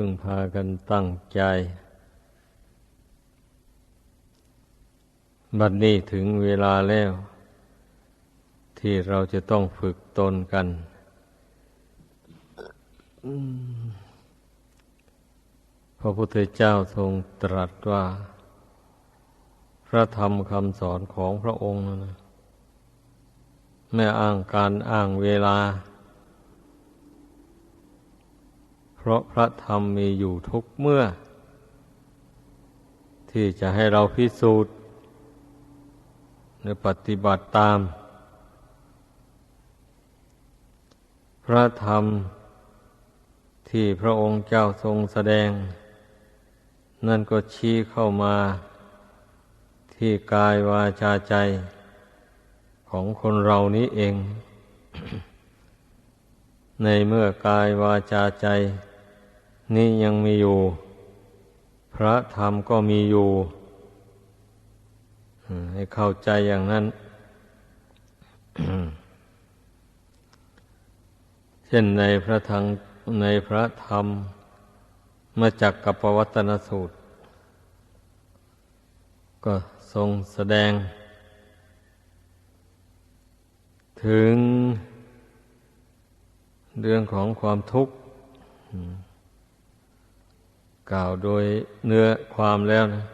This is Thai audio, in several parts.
พึ่งพากันตั้งใจ บัดนี้ถึงเวลาแล้ว ที่เราจะต้องฝึกตนกัน พระพุทธเจ้าทรงตรัสว่า พระธรรมคำสอนของพระองค์นะไม่อ้างการอ้างเวลา เพราะพระธรรมมีอยู่ทุกเมื่อ ที่จะให้เราพิสูจน์ในปฏิบัติตาม พระธรรมที่พระองค์เจ้าทรงแสดง นั่นก็ชี้เข้ามาที่กายวาจาใจของคนเรานี้เอง ในเมื่อกายวาจาใจ นี้ยังมีอยู่ พระธรรมก็มีอยู่ให้เข้าใจอย่างนั้น เช่นในพระธรรมในพระธรรมมาจากกับปวัตนสูตร ก็ทรงแสดง ถึงเรื่องของความทุกข์ กล่าวโดยเนื้อความแล้วนะ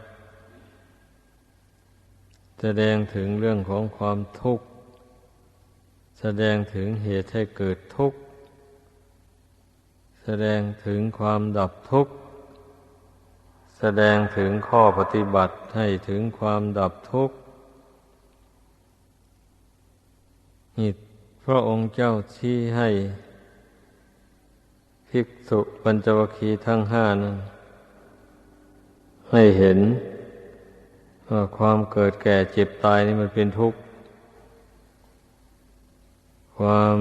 แสดงถึงเรื่องของความทุกข์ แสดงถึงเหตุให้เกิดทุกข์ แสดงถึงความดับทุกข์ แสดงถึงข้อปฏิบัติให้ถึงความดับทุกข์นี่พระองค์เจ้าชี้ให้ภิกษุปัญจวคีทั้งห้านั้น ให้เห็นว่าความเกิดแก่เจ็บตายนี่มันเป็นทุกข์ ความ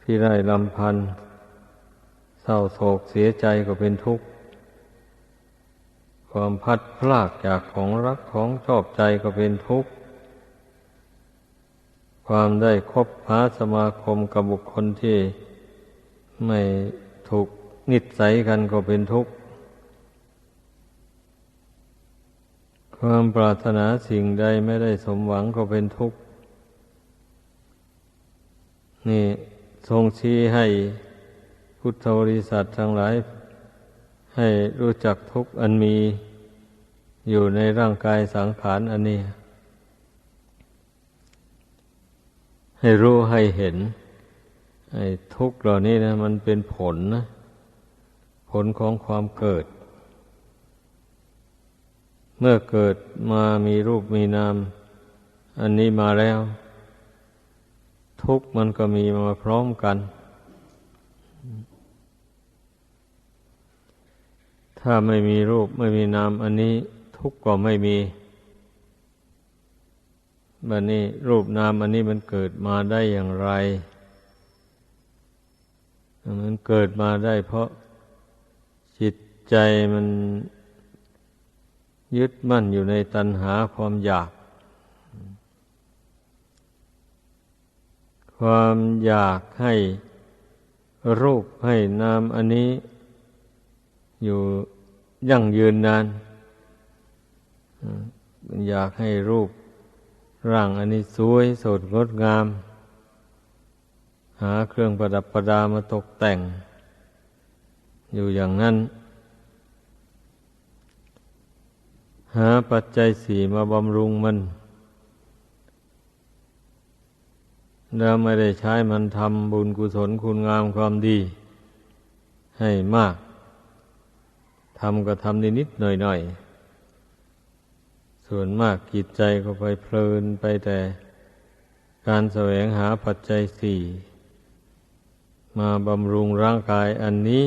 พิไรลำพันธ์เศร้าโศกเสียใจก็เป็นทุกข์ ความพัดพลากจากของรักของชอบใจก็เป็นทุกข์ ความได้คบหาสมาคมกับบุคคลที่ไม่ถูกนิสัยกันก็เป็นทุกข์ ความปรารถนาสิ่งใดไม่ได้สมหวังก็เป็นทุกข์ นี่ทรงชี้ให้พุทธบริษัททั้งหลาย ให้รู้จักทุกข์อันมีอยู่ในร่างกายสังขารอันนี้ ให้รู้ให้เห็นไอ้ทุกข์เหล่านี้นะ มันเป็นผลนะ ผลของความเกิด เมื่อเกิดมามีรูปมีนาม อันนี้มาแล้ว ทุกมันก็มีมาพร้อมกัน ถ้าไม่มีรูปไม่มีนาม อันนี้ทุกก็ไม่มีบันนี้รูปนามอันนี้มันเกิดมาได้อย่างไร มันเกิดมาได้เพราะจิตใจมัน ยึดมั่นอยู่ในตัณหาความอยาก ความอยากให้รูปให้นามอันนี้ อยู่ยั่งยืนนานอยากให้รูปร่างอันนี้สวยสดงดงาม หาเครื่องประดับประดามาตกแต่ง อยู่อย่างนั้น หาปัจจัยสี่มาบำรุงมันแล้วไม่ได้ใช้มันทำบุญกุศลคุณงามความดี ให้มากทำก็ทำนิดๆหน่อยๆ ส่วนมากกิจใจก็ไปเพลินไปแต่การแสวงหาปัจจัยสี่มาบำรุงร่างกายอันนี้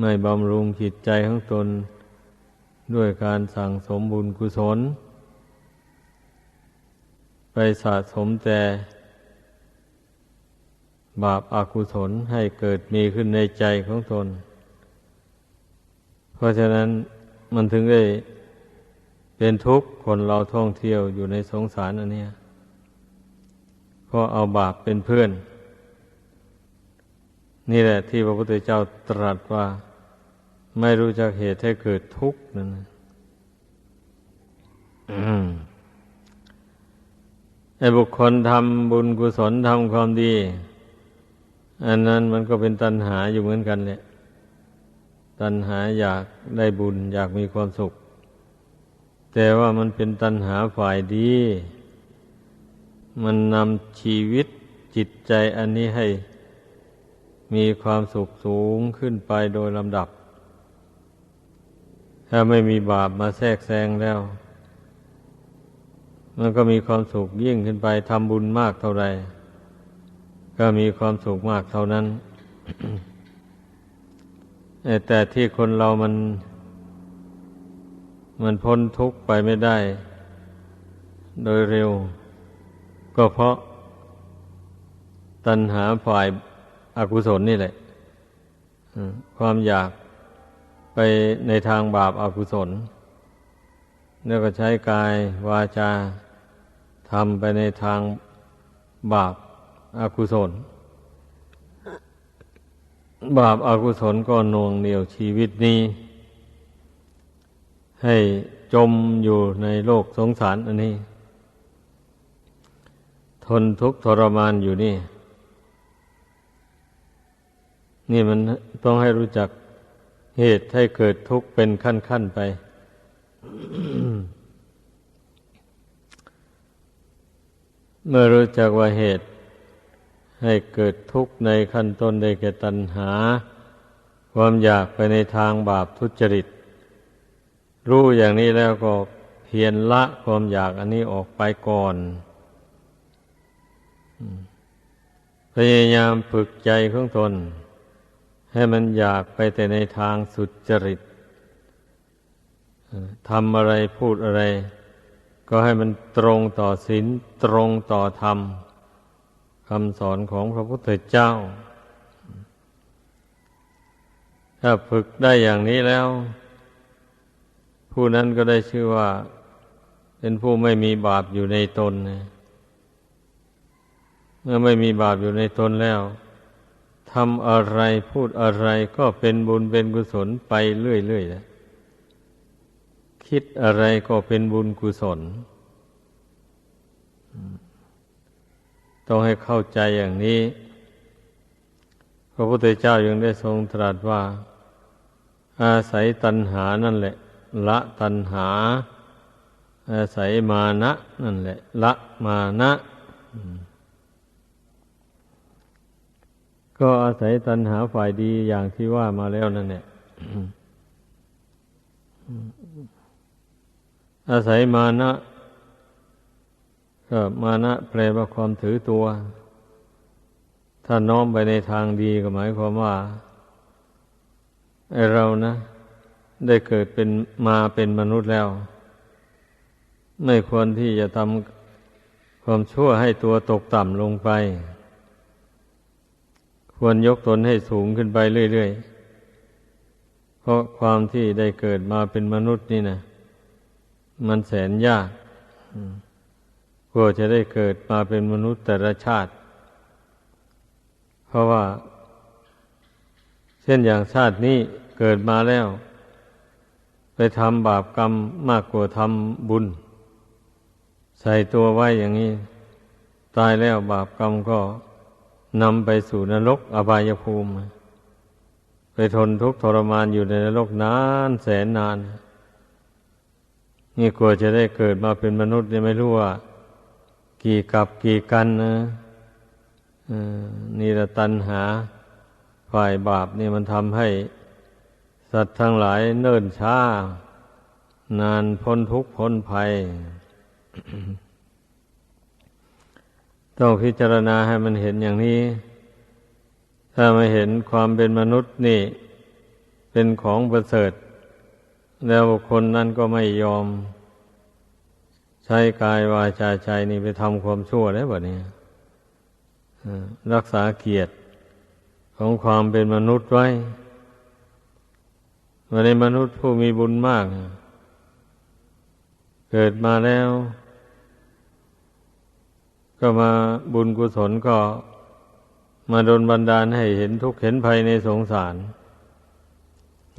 ไม่บำรุงจิตใจของตน ด้วยการสั่งสมบุญกุศล ไปสะสมแต่บาปอากุศลให้เกิดมีขึ้นในใจของตน เพราะฉะนั้นมันถึงได้เป็นทุกข์คนเราท่องเที่ยวอยู่ในสงสารอันเนี้ยเพราะเอาบาปเป็นเพื่อน นี่แหละที่พระพุทธเจ้าตรัสว่า ไม่รู้จักเหตุให้เกิดทุกข์นั่นไอ้บุคคลทำบุญกุศลทำความดี อันนั้นมันก็เป็นตัณหาอยู่เหมือนกันแหละตัณหาอยากได้บุญ อยากมีความสุข แต่ว่ามันเป็นตัณหาฝ่ายดี มันนำชีวิตจิตใจอันนี้ให้มีความสุขสูงขึ้นไปโดยลำดับ ถ้าไม่มีบาปมาแทรกแซงแล้ว มันก็มีความสุขยิ่งขึ้นไปทำบุญมากเท่าไรก็มีความสุขมากเท่านั้นแต่ที่คนเรามัน มันพ้นทุกข์ไปไม่ได้ โดยเร็ว ก็เพราะ ตัณหาฝ่ายอากุศลนี่แหละความอยาก ไปในทางบาปอากุศลแล้วก็ใช้กายวาจาทำไปในทางบาปอากุศล บาปอากุศลก็นวงเหนียวชีวิตนี้ ให้จมอยู่ในโลกสงสารอันนี้ ทนทุกข์ทรมานอยู่นี่ นี่มันต้องให้รู้จัก เหตุให้เกิดทุกข์เป็นขั้นๆไป เมื่อรู้จักว่าเหตุ ให้เกิดทุกข์ในขั้นต้นได้แก่ตัณหา ความอยากไปในทางบาปทุจริต รู้อย่างนี้แล้วก็เพียรละความอยากอันนี้ออกไปก่อนพยายามฝึกใจของตน ให้มันอยากไปแต่ในทางสุจริตทำอะไรพูดอะไร ก็ให้มันตรงต่อศีลตรงต่อธรรมคำสอนของพระพุทธเจ้า ถ้าฝึกได้อย่างนี้แล้ว ผู้นั้นก็ได้ชื่อว่า เป็นผู้ไม่มีบาปอยู่ในตนเมื่อไม่มีบาปอยู่ในตนแล้ว ทำอะไรพูดอะไรก็เป็นบุญเป็นกุศลไปเรื่อยๆนะคิดอะไรก็เป็นบุญกุศล ต้องให้เข้าใจอย่างนี้ พระพุทธเจ้ายังได้ทรงตรัสว่า อาศัยตัณหานั่นแหละ ละตัณหา อาศัยมานะ นั่นแหละ ละมานะ ก็อาศัยตัณหาฝ่ายดีอย่างที่ว่ามาแล้วนั่นเนี่ยอาศัยมานะก็มานะแปลว่าความถือตัว ถ้าน้อมไปในทางดีก็หมายความว่าไอเรานะ ได้เกิดเป็นมาเป็นมนุษย์แล้ว ไม่ควรที่จะทำความชั่วให้ตัวตกต่ำลงไป ควรยกตนให้สูงขึ้นไปเรื่อยๆ เพราะความที่ได้เกิดมาเป็นมนุษย์นี่นะมันแสนยากกว่าจะได้เกิดมาเป็นมนุษย์แต่ละชาติ เพราะว่า เช่นอย่างชาตินี้เกิดมาแล้ว ไปทำบาปกรรมมากกว่าทำบุญ ใส่ตัวไว้อย่างนี้ ตายแล้วบาปกรรมก็ นำไปสู่นรกอบายภูมิ ไปทนทุกข์ทรมานอยู่ในนรกนานแสนนาน นี่กลัวจะได้เกิดมาเป็นมนุษย์ยังไม่รู้ว่า กี่กับกี่กันนะนี่ละตัณหาฝ่ายบาปนี่มันทำให้ สัตว์ทั้งหลายเนิ่นช้า นานพ้นทุกข์พ้นภัย ต้องพิจารณาให้มันเห็นอย่างนี้ ถ้าไม่เห็นความเป็นมนุษย์นี่ เป็นของประเสริฐ แล้วคนนั้นก็ไม่ยอม ใช้กายวาจาใจนี่ไปทำความชั่วได้แบบนี้รักษาเกียรติของความเป็นมนุษย์ไว้วันนี้มนุษย์ผู้มีบุญมาก เกิดมาแล้ว ก็มาบุญกุศลก็มาดนบันดาลให้เห็นทุกข์เห็นภัยในสงสาร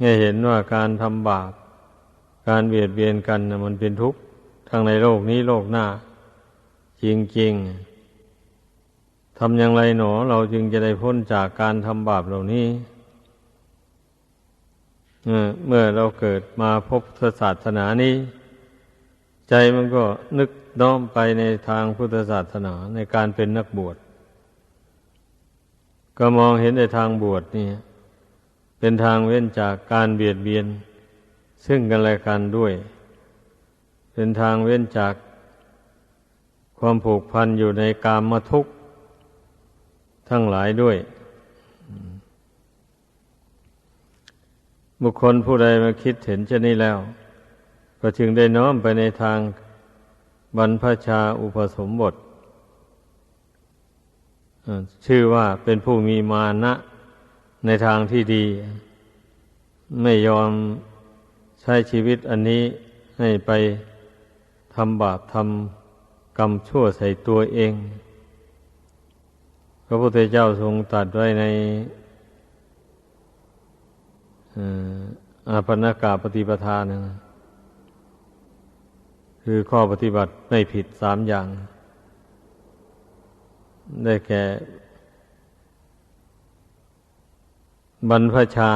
ให้เห็นว่าการทำบาปการเบียดเบียนกันนะมันเป็นทุกข์ทั้งในโลกนี้โลกหน้า จริงๆทำอย่างไรหนอ เราจึงจะได้พ้นจากการทำบาปเหล่านี้เมื่อเราเกิดมาพบศาสนานี้ ใจมันก็นึก น้อมไปในทางพุทธศาสนาในการเป็นนักบวช ก็มองเห็นในทางบวชนี่เป็นทางเว้นจากการเบียดเบียน ซึ่งกันและกันด้วย เป็นทางเว้นจากความผูกพันอยู่ในกามมาทุกข์ทั้งหลายด้วย บุคคลผู้ใดมาคิดเห็นเช่นนี้แล้ว ก็จึงได้น้อมไปในทาง บรรพชาอุปสมบท ชื่อว่าเป็นผู้มีมานะในทางที่ดี ไม่ยอมใช้ชีวิตอันนี้ให้ไปทำบาปทำกรรมชั่วใส่ตัวเอง พระพุทธเจ้าทรงตัดไว้ในอาปนากาปฏิปทานนะ คือข้อปฏิบัติไม่ผิดสามอย่าง ได้แก่ บรรพชา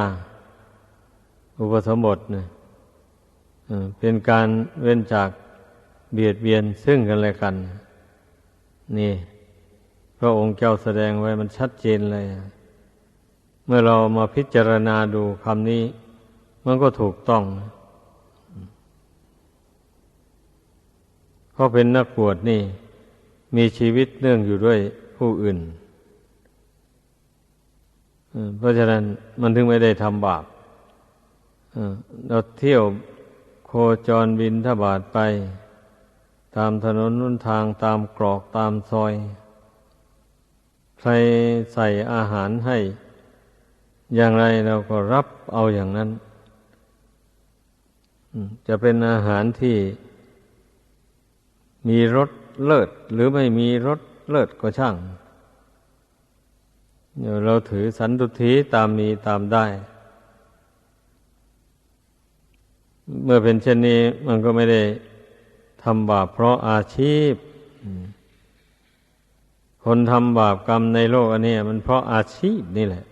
อุปสมบทเนี่ยเป็นการเว้นจากเบียดเบียนซึ่งกันและกัน นี่พระองค์เจ้าแสดงไว้มันชัดเจนเลย เมื่อเรามาพิจารณาดูคำนี้ มันก็ถูกต้อง เพราะเป็นนักบวชนี่ มีชีวิตเนื่องอยู่ด้วยผู้อื่น เพราะฉะนั้นมันถึงไม่ได้ทำบาปเราเที่ยวโคจรบินทบาทไป ตามถนนนุนทางตามกรอกตามซอย ใครใส่อาหารให้ อย่างไรเราก็รับเอาอย่างนั้น จะเป็นอาหารที่ มีรสเลิศหรือไม่มีรสเลิศก็ช่างเดี๋ยวเราถือสันตุทีตามมีตามได้ เมื่อเป็นเช่นนี้มันก็ไม่ได้ทำบาปเพราะอาชีพ คนทำบาปกรรมในโลกอันนี้มันเพราะอาชีพนี่แหละ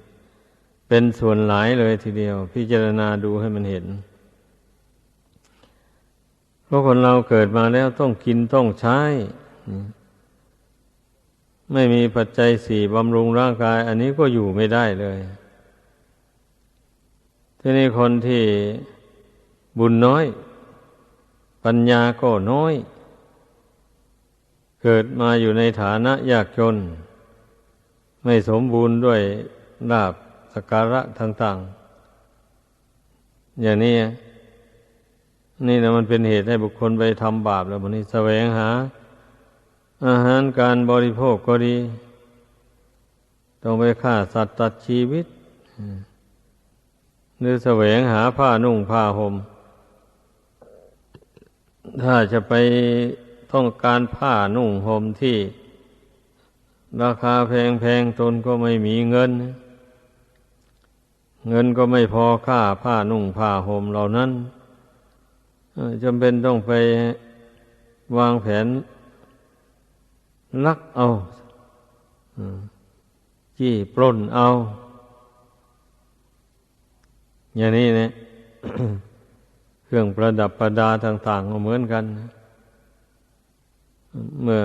เป็นส่วนหลายเลยทีเดียว พิจารณาดูให้มันเห็น เพราะคนเราเกิดมาแล้วต้องกินต้องใช้ ไม่มีปัจจัยสี่บำรุงร่างกาย อันนี้ก็อยู่ไม่ได้เลยทีนี้คนที่บุญน้อย ปัญญาก็น้อย เกิดมาอยู่ในฐานะยากจน ไม่สมบูรณ์ด้วยลาบสการะต่างๆอย่างนี้ นี่นะมันเป็นเหตุให้บุคคลไปทำบาปแล้วมันนี้แสวงหา อาหารการบริโภคก็ดี ต้องไปฆ่าสัตว์ตัดชีวิตหรือแสวงหาผ้านุ่งผ้าหม่มถ้าจะไปต้องการผ้านุ่งห่มที่ ราคาแพงๆตนก็ไม่มีเงิน เงินก็ไม่พอค่าผ้านุ่งผ้าห่มเหล่านั้น จำเป็นต้องไปวางแผนลักเอาจี้ปล้นเอา อย่างนี้เนี่ยเครื่องประดับประดาต่างๆก็เหมือนกัน เมื่อ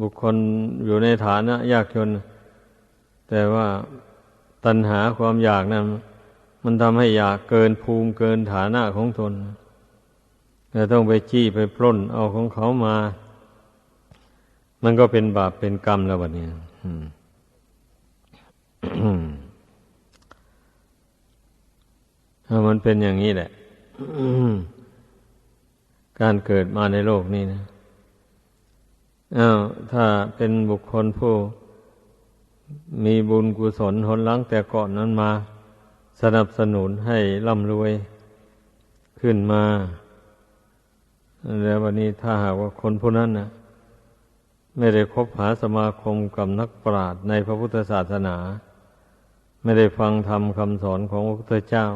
บุคคลอยู่ในฐานะยากจน แต่ว่าตัณหาความอยากนั้น มันทำให้อยากเกินภูมิเกินฐานะของตนแต่ต้องไปจี้ไปปล้นเอาของเขามา มันก็เป็นบาปเป็นกรรมแล้ววันนี้ถ้ามันเป็นอย่างนี้แหละการเกิดมาในโลกนี้นะอ้าวถ้าเป็นบุคคลผู้ มีบุญกุศลหนหลังแต่ก่อนนั้นมา สนับสนุนให้ร่ำรวยขึ้นมา แล้ววันนี้ถ้าหากว่าคนผู้นั้นนะไม่ได้คบหาสมาคมกับนักปราชญ์ในพระพุทธศาสนา ไม่ได้ฟังธรรมคำสอนของพระพุทธเจ้า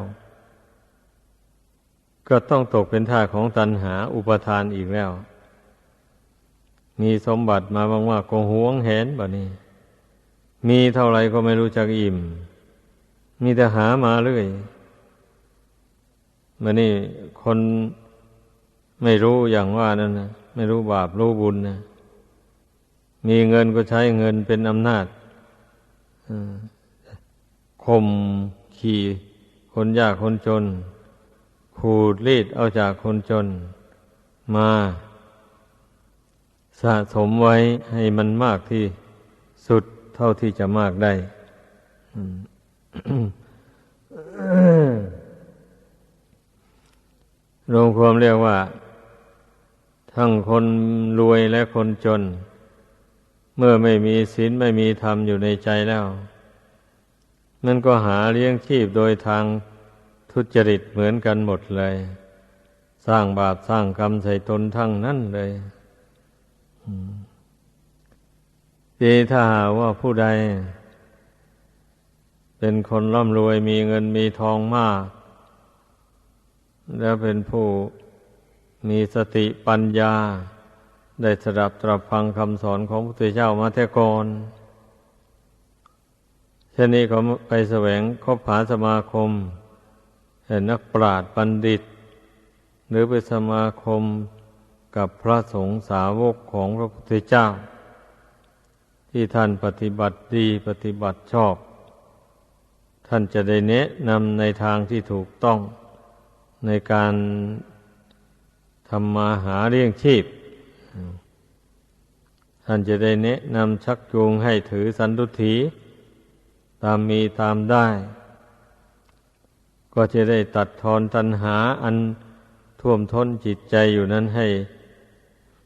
ก็ต้องตกเป็นท่าของตัณหาอุปทานอีกแล้ว มีสมบัติมาบ้างว่าก็หวงแหนแบบนี้ มีเท่าไรก็ไม่รู้จักอิ่ม มีแต่หามาเรื่อยมันนี่คนไม่รู้อย่างว่านั่นนะไม่รู้บาปรู้บุญนะมีเงินก็ใช้เงินเป็นอำนาจข่มขี่คนยากคนจน ขูดรีดเอาจากคนจนมาสะสมไว้ให้มันมากที่สุดเท่าที่จะมากได้ รวมความเรียกว่า ทั้งคนรวยและคนจน เมื่อไม่มีศีลไม่มีธรรมอยู่ในใจแล้ว นั่นก็หาเลี้ยงชีพโดยทางทุจริตเหมือนกันหมดเลย สร้างบาปสร้างกรรมใส่ตนทั้งนั้นเลยดีถ้าหาว่าผู้ใด เป็นคนร่ำรวยมีเงินมีทองมาก แล้วเป็นผู้มีสติปัญญา ได้สดับตรับฟังคำสอนของพระพุทธเจ้ามาแต่ก่อนเช่นนี้เขาไปแสวงคบหาสมาคมเห็นนักปราชญ์บัณฑิต หรือไปสมาคมกับพระสงฆ์สาวกของพระพุทธเจ้า ที่ท่านปฏิบัติดีปฏิบัติชอบ ท่านจะได้แนะนำในทางที่ถูกต้องในการทำมาหาเลี้ยงชีพ ท่านจะได้แนะนำชักจูงให้ถือสันตุถีตามมีตามได้ ก็จะได้ตัดทอนตัณหาอันท่วมท้นจิตใจอยู่นั้นให้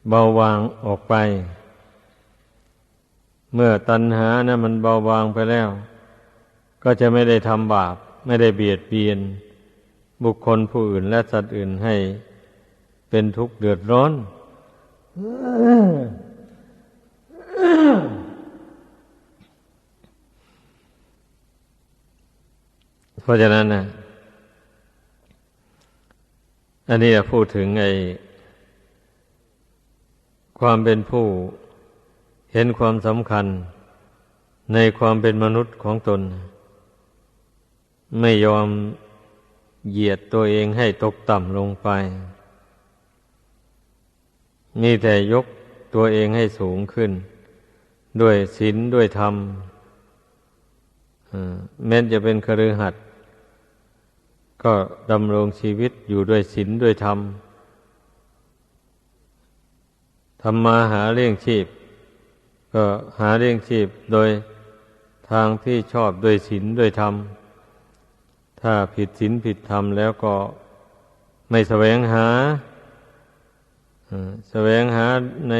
เบาบางออกไป เมื่อตัณหานะมันเบาบางไปแล้ว ก็จะไม่ได้ทำบาป ไม่ได้เบียดเบียน บุคคลผู้อื่นและสัตว์อื่นให้เป็นทุกข์เดือดร้อนเพราะฉะนั้นนะอันนี้พูดถึงไอ้ความเป็นผู้เห็นความสำคัญในความเป็นมนุษย์ของตน ไม่ยอมเหยียดตัวเองให้ตกต่ำลงไป มีแต่ยกตัวเองให้สูงขึ้น ด้วยศีลด้วยธรรมแม้จะเป็นคฤหัสถ์ก็ดำรงชีวิตอยู่ด้วยศีลด้วยธรรมทำมาหาเลี้ยงชีพ ก็หาเลี้ยงชีพโดยทางที่ชอบด้วยศีลด้วยธรรม ถ้าผิดศีลผิดธรรมแล้วก็ไม่แสวงหาแสวงหาใน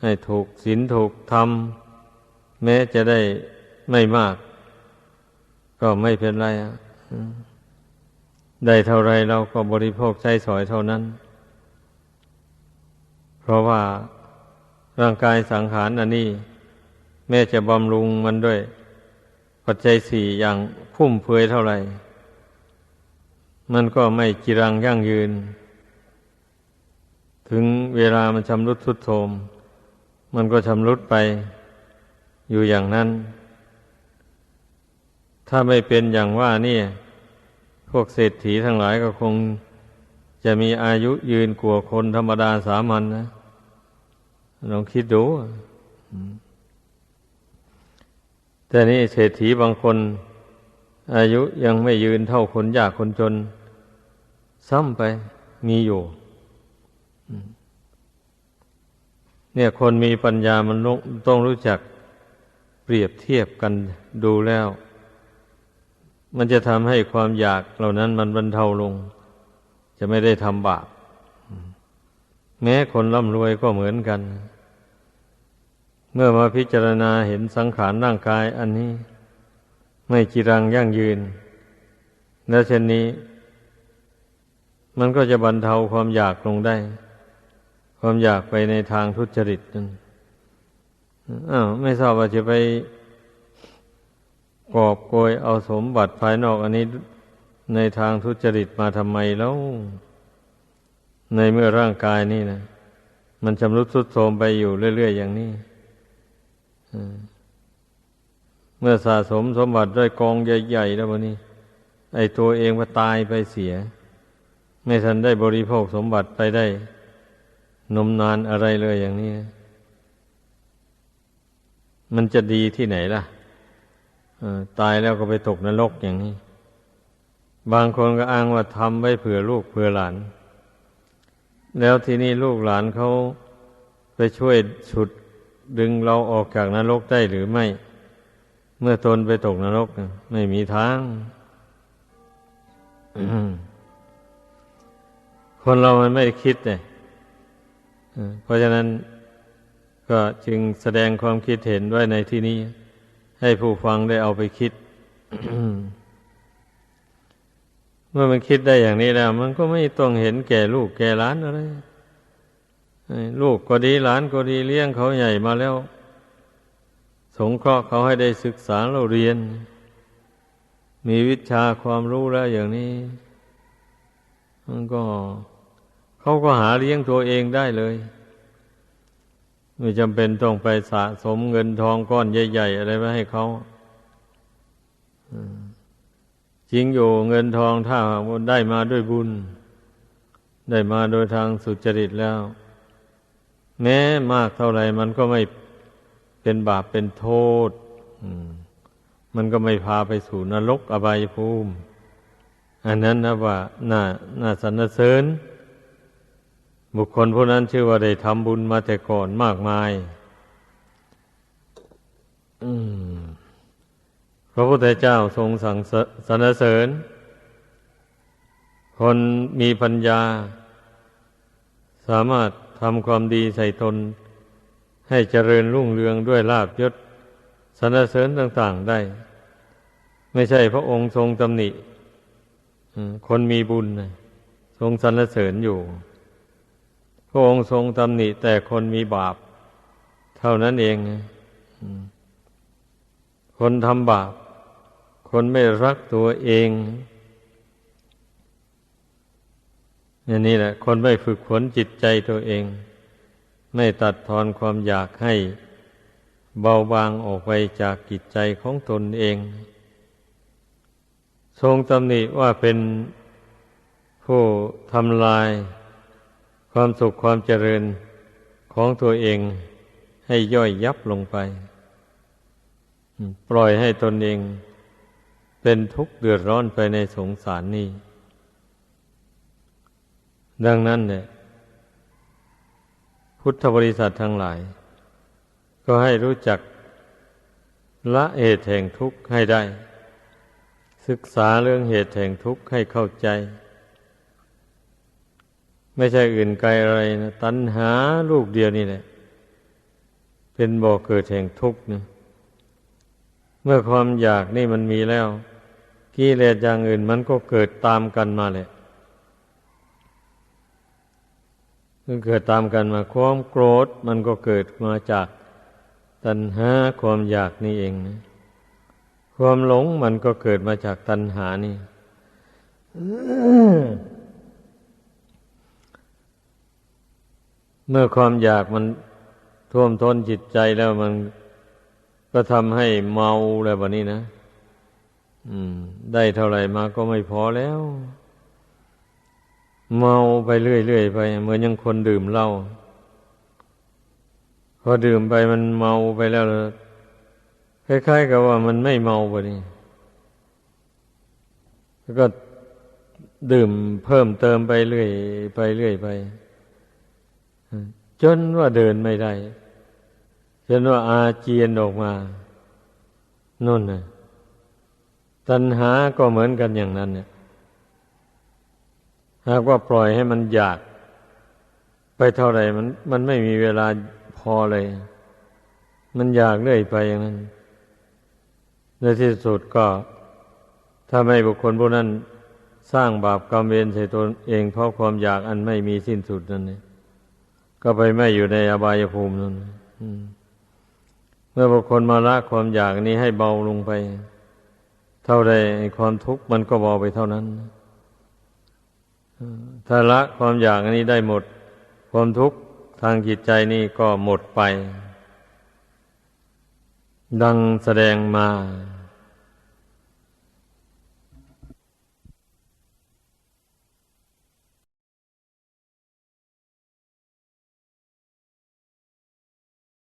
ให้ถูกศีลถูกธรรม แม้จะได้ไม่มาก ก็ไม่เป็นไรได้เท่าไรเราก็บริโภคใช้สอยเท่านั้น เพราะว่าร่างกายสังขารอันนี้ แม้จะบำรุงมันด้วย ปัจจัยสี่อย่างพุ่มเฟือยเท่าไหร่ มันก็ไม่จิรังยั่งยืน ถึงเวลามันชำรุดทุดโทม มันก็ชำรุดไปอยู่อย่างนั้น ถ้าไม่เป็นอย่างว่านี่ พวกเศรษฐีทั้งหลายก็คงจะมีอายุยืนกว่าคนธรรมดาสามัญนนะลองคิดดู แต่นี่เศรษฐีบางคน อายุยังไม่ยืนเท่าคนยากคนจน ซ้ำไปมีอยู่ เนี่ยคนมีปัญญามันต้องรู้จักเปรียบเทียบกันดูแล้ว มันจะทำให้ความอยากเหล่านั้นมันบรรเทาลง จะไม่ได้ทำบาปแม้คนร่ำรวยก็เหมือนกัน เมื่อมาพิจารณาเห็นสังขารร่างกายอันนี้ ไม่จีรังยั่งยืน และเช่นนี้ มันก็จะบรรเทาความอยากลงได้ ความอยากไปในทางทุจริตนั่นอ้าวไม่ทราบว่าจะไปกอบโกยเอาสมบัติภายนอกอันนี้ในทางทุจริตมาทำไมแล้ว ในเมื่อร่างกายนี่นะมันชำรุดทรุดโทรมไปอยู่เรื่อย ๆ อย่างนี้ เมื่อสะสมสมบัติด้วยกองใหญ่ๆแล้ววันนี้ ไอ้ตัวเองก็ตายไปเสีย ไม่ทันได้บริโภคสมบัติไปได้ นมนานอะไรเลยอย่างนี้ มันจะดีที่ไหนล่ะตายแล้วก็ไปตกนรกอย่างนี้ บางคนก็อ้างว่าทำไว้เผื่อลูกเผื่อหลาน แล้วทีนี้ลูกหลานเขาไปช่วยฉุด ดึงเราออกจากนรกได้หรือไม่ เมื่อตนไปตกนรกไม่มีทางคนเรามันไม่ได้คิดเลยเพราะฉะนั้นก็จึงแสดงความคิดเห็นไว้ในที่นี้ ให้ผู้ฟังได้เอาไปคิด เมื่อมันคิดได้อย่างนี้แล้ว มันก็ไม่ต้องเห็นแก่ลูกแก่หลานอะไร ลูกก็ดีหลานก็ดีเลี้ยงเขาใหญ่มาแล้ว สงเคราะห์เขาให้ได้ศึกษาเราเรียน มีวิชาความรู้แล้วอย่างนี้ มันก็เขาก็หาเลี้ยงตัวเองได้เลย ไม่จำเป็นต้องไปสะสมเงินทองก้อนใหญ่ๆ อะไรไว้ให้เขาจริงอยู่เงินทองถ้าได้มาด้วยบุญ ได้มาโดยทางสุจริตแล้ว แม้มากเท่าไรมันก็ไม่เป็นบาปเป็นโทษมันก็ไม่พาไปสู่นรกอบายภูมิ อันนั้นนะว่าน่าน่าสรรเสริญ บุคคลผู้นั้นชื่อว่าได้ทำบุญมาแต่ก่อนมากมายพระพุทธเจ้าทรงสั่งสรรเสริญ คนมีปัญญา สามารถ ทำความดีใส่ตน ให้เจริญรุ่งเรืองด้วยลาบยศสรรเสริญต่างๆได้ ไม่ใช่พระองค์ทรงตำหนิคนมีบุญทรงสรรเสริญอยู่ พระองค์ทรงตำหนิแต่คนมีบาป เท่านั้นเอง คนทำบาป คนไม่รักตัวเอง อย่างนี้แหละ คนไม่ฝึกฝนจิตใจตัวเอง ไม่ตัดทอนความอยากให้เบาบางออกไปจากจิตใจของตนเอง ทรงตำหนิว่าเป็นผู้ทำลาย ความสุขความเจริญของตัวเองให้ย่อยยับลงไป ปล่อยให้ตนเอง เป็นทุกข์เดือดร้อนไปในสงสารนี้ ดังนั้นเนี่ย พุทธบริษัททั้งหลาย ก็ให้รู้จักละเหตุแห่งทุกข์ให้ได้ ศึกษาเรื่องเหตุแห่งทุกข์ให้เข้าใจ ไม่ใช่อื่นไกลอะไรนะตัณหาลูกเดียวนี่แหละ เป็นบ่อเกิดแห่งทุกข์นะเมื่อความอยากนี่มันมีแล้วกิเลสอย่างอื่นมันก็เกิดตามกันมาแหละ มันเกิดตามกันมาความโกรธ มันก็เกิดมาจากตัณหาความอยากนี่เองนะความหลงมันก็เกิดมาจากตัณหานี่เมื่อความอยากมันท่วมท้นจิตใจแล้วมันก็ทำให้เมาแล้วแบบนี้นะ อืม ได้เท่าไหร่มาก็ไม่พอแล้ว เมาไปเรื่อยๆไป เหมือนยังคนดื่มเหล้าพอดื่มไปมันเมาไปแล้วคล้ายๆกับว่ามันไม่เมาไปนี่แล้วก็ดื่มเพิ่มเติมไปเรื่อยไปเรื่อยไป จนว่าเดินไม่ได้ จนว่าอาเจียนออกมานั่นน่ะตัณหาก็เหมือนกันอย่างนั้นเนี่ย หากว่าปล่อยให้มันอยาก ไปเท่าไหร่มันมันไม่มีเวลาพอเลย มันอยากเรื่อยไปอย่างนั้น ในที่สุดก็ถ้าไม่บุคคลพวกนั้นสร้างบาปกรรมเวรใส่ตนเองเพราะความอยากอันไม่มีสิ้นสุดนั่นเองก็ไปไม่อยู่ในอบายภูมินั่นเมื่อบุคคลมาละความอยากนี้ให้เบาลงไป เท่าใดความทุกข์มันก็เบาไปเท่านั้น ถ้าละความอยากอันนี้ได้หมด ความทุกข์ทางจิตใจนี่ก็หมดไป ดังแสดงมา